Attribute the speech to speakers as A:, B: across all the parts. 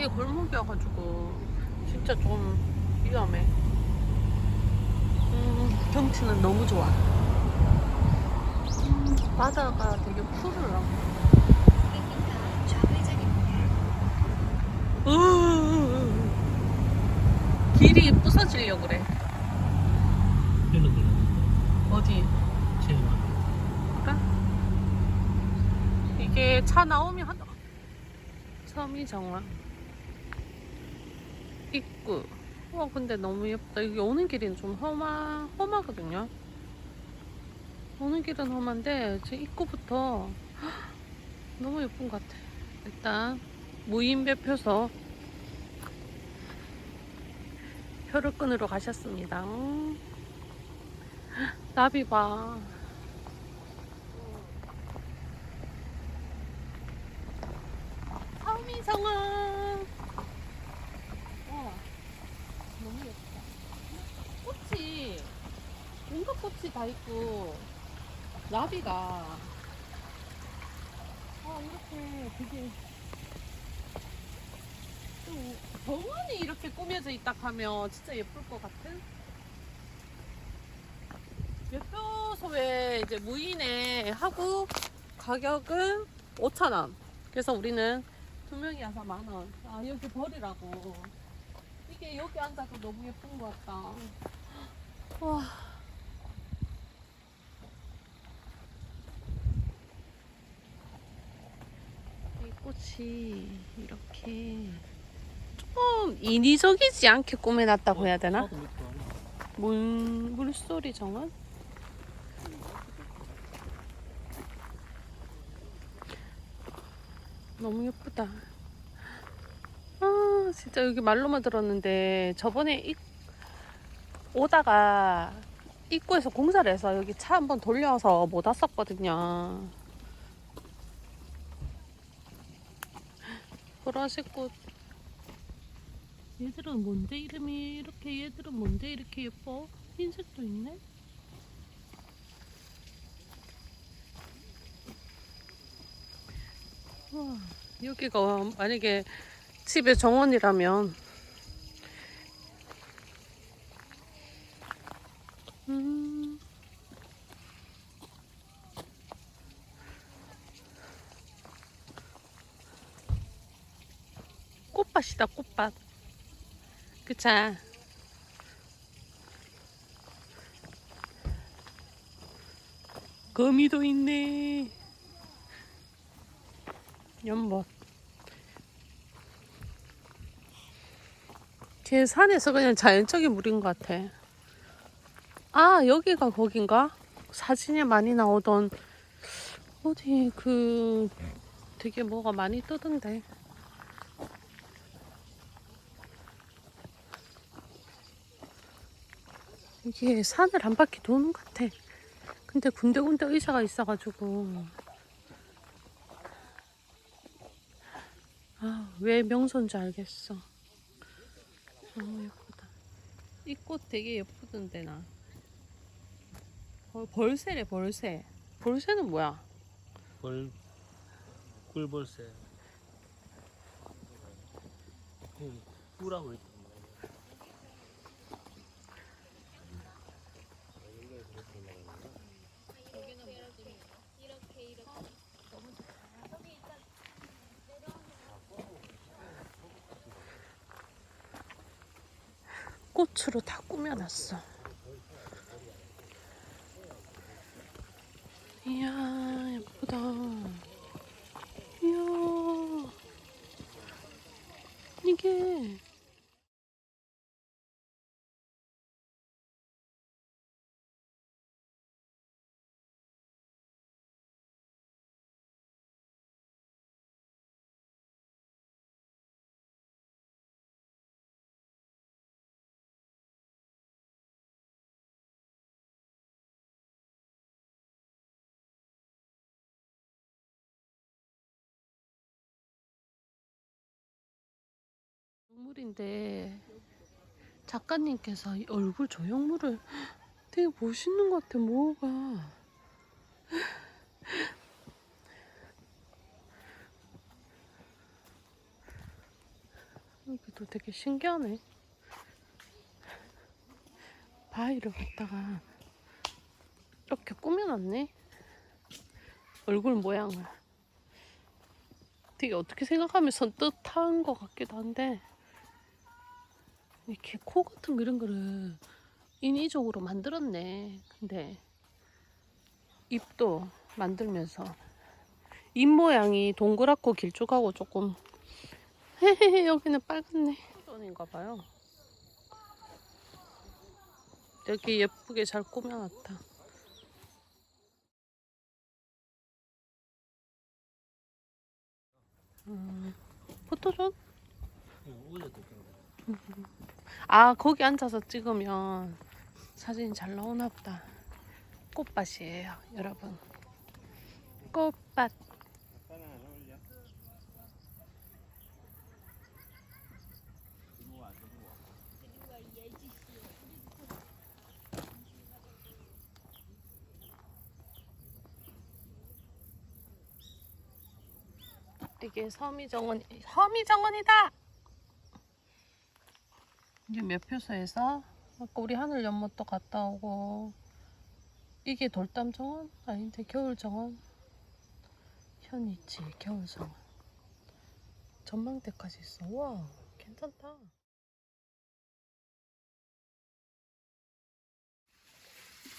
A: 이게 골목이어가지고 진짜 좀 위험해. 음, 경치는 너무 좋아. 음, 바다가 되게 푸르러. 으, 길이 부서지려고 그래. 어디? 그래? 이게 차 나오면 한 섬이 정 화 입구 와 근데 너무 예쁘다. 여기 오는 길은 좀 험하 험하거든요? 오는 길은 험한데 제 입구부터 헉, 너무 예쁜 것 같아. 일단 무인배표소. 표를 끊으러 가셨습니다. 헉, 나비 봐. 서미성아. 와, 너무 예쁘다. 꽃이, 꽃이 다 있고, 나비가, 아, 이렇게 되게, 또 정원이 이렇게 꾸며져 있다 하면 진짜 예쁠 것 같은? 몇표소에 이제 무인에 하고 가격은 5,000원. 그래서 우리는 두 명이 와서 만 원. 아 여기 버리라고. 이게 여기 앉아도 너무 예쁜 것 같다. 와. 꽃이 이렇게 좀 인위적이지 않게 꾸며놨다고 해야 되나? 물 물소리 정원? 너무 예쁘다. 아, 진짜 여기 말로만 들었는데 저번에 이- 오다가 입구에서 공사를 해서 여기 차 한번 돌려서 못 왔었거든요. 보라색 꽃. 얘들은 뭔데 이름이 이렇게 얘들은 뭔데 이렇게 예뻐? 흰색도 있네. 와, 여기가 만약에 집에 정원이라면 꽃밭이다 꽃밭. 그차 거미도 있네. 연못. 걔 산에서 그냥 자연적인 물인 것 같아. 아 여기가 거긴가? 사진에 많이 나오던 어디 그 되게 뭐가 많이 뜨던데 이게 산을 한 바퀴 도는 것 같아 근데 군데군데 의자가 있어가지고 아, 왜 명소인지 알겠어. 너무 예쁘다. 이 꽃 되게 예쁘던데, 나. 어, 벌새래, 벌새. 벌새는 뭐야?
B: 벌 꿀벌새 응, 꿀하고 있다
A: 꽃으로 다 꾸며놨어. 이야, 예쁘다. 이야. 이게. 조형물인데 작가님께서 이 얼굴 조형물을 되게 멋있는 것 같아 뭐가 여기도 되게 신기하네. 바위를 갖다가 이렇게 꾸며놨네. 얼굴 모양을. 되게 어떻게 생각하면 선뜻한 것 같기도 한데 이렇게 코 같은 거 이런 거를 인위적으로 만들었네. 근데 입도 만들면서 입 모양이 동그랗고 길쭉하고 조금 헤헤헤 여기는 빨갛네. 전인가 봐요. 되게 예쁘게 잘 꾸며놨다. 음, 포토존?
B: 어제도
A: 아 거기 앉아서 찍으면 사진이 잘 나오나 보다. 꽃밭이에요 여러분. 꽃밭. 이게 섬이정원 섬이정원이다 이게 매표소에서? 아까 우리 하늘 연못도 갔다 오고. 이게 돌담 정원? 아닌데 겨울 정원? 현이치 겨울 정원. 전망대까지 있어. 와 괜찮다.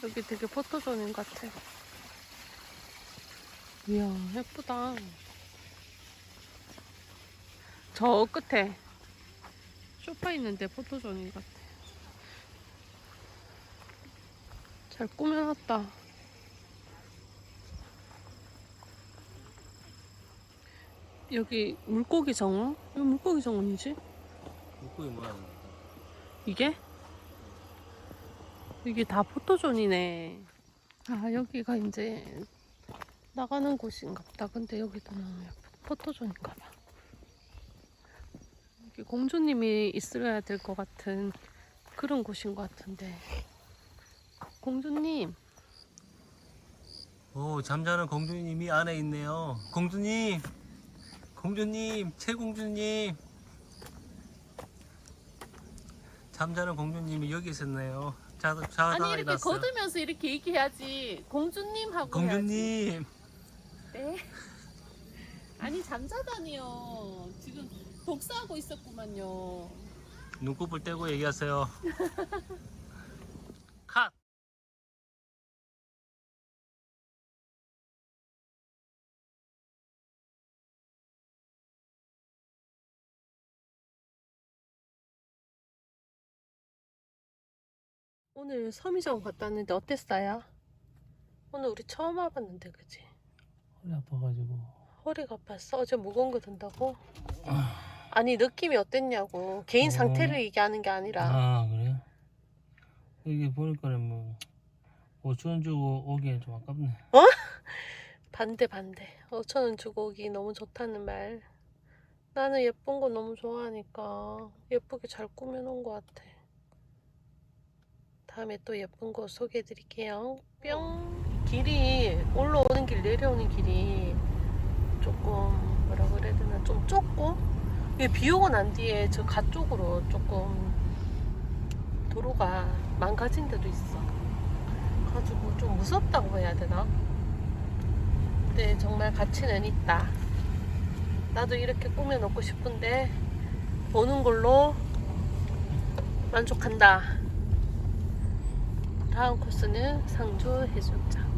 A: 여기 되게 포토존인 것 같아. 이야 예쁘다. 저 끝에 소파 있는데 포토존인 것 같아. 잘 꾸며놨다. 여기 물고기 정원? 왜 물고기 정원이지?
B: 물고기 모양.
A: 이게? 이게 다 포토존이네. 아, 여기가 이제 나가는 곳인가 보다. 근데 여기도 포토존인가 봐. 공주님이 있어야 될 것 같은 그런 곳인 것 같은데. 공주님,
B: 오 잠자는 공주님이 안에 있네요. 공주님, 공주님, 최공주님. 잠자는 공주님이 여기 있었네요. 자, 자다
A: 아니 이렇게
B: 일어났어요.
A: 거두면서 이렇게 얘기해야지. 공주님 하고 해야지.
B: 공주님,
A: 네. 아니 잠자다니요. 지금 독사하고 있었구만요.
B: 눈곱을 떼고 얘기하세요. 컷.
A: 오늘 섬이정 갔다 왔는데 어땠어요? 오늘 우리 처음 와봤는데 그지?
B: 허리 아파가지고.
A: 허리가 아팠어? 어제 무거운 거 든다고? 아 니 느낌이 어땠냐고. 개인
B: 어.
A: 상태를 얘기하는 게 아니라.
B: 아 그래? 이게 보니까는 뭐 5천 원 주고 오기엔 좀 아깝네.
A: 반대 반대. 5천 원 주고 오기 너무 좋다는 말. 나는 예쁜 거 너무 좋아하니까 예쁘게 잘 꾸며놓은 것 같아. 다음에 또 예쁜 거 소개해 드릴게요. 뿅. 길이 올라오는 길 내려오는 길이 조금 뭐라 그래야 되나? 좀 좁고 비 오고 난 뒤에 저 가 쪽으로 조금 도로가 망가진 데도 있어 가지고 좀 무섭다고 해야 되나 근데 정말 가치는 있다. 나도 이렇게 꾸며놓고 싶은데 보는 걸로 만족한다. 다음 코스는 상주 해수욕장.